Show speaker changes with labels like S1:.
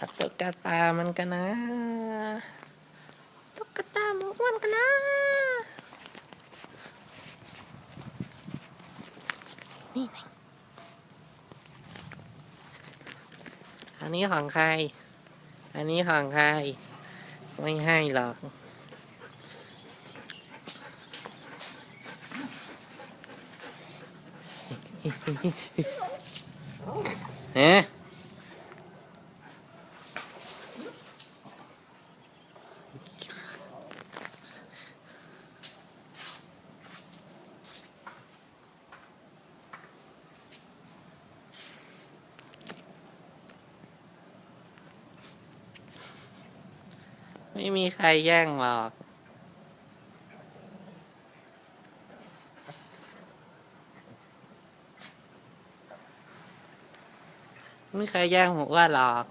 S1: ตุ๊กตามันกันนะตุ๊กตาหมูอ้วนกันนะนี่ไงอันนี้ของใคร อันนี้ของใคร ไม่ให้หรอกฮ ไม่มีใครแย่งหรอกไม่มีใครแย่งหัวหรอก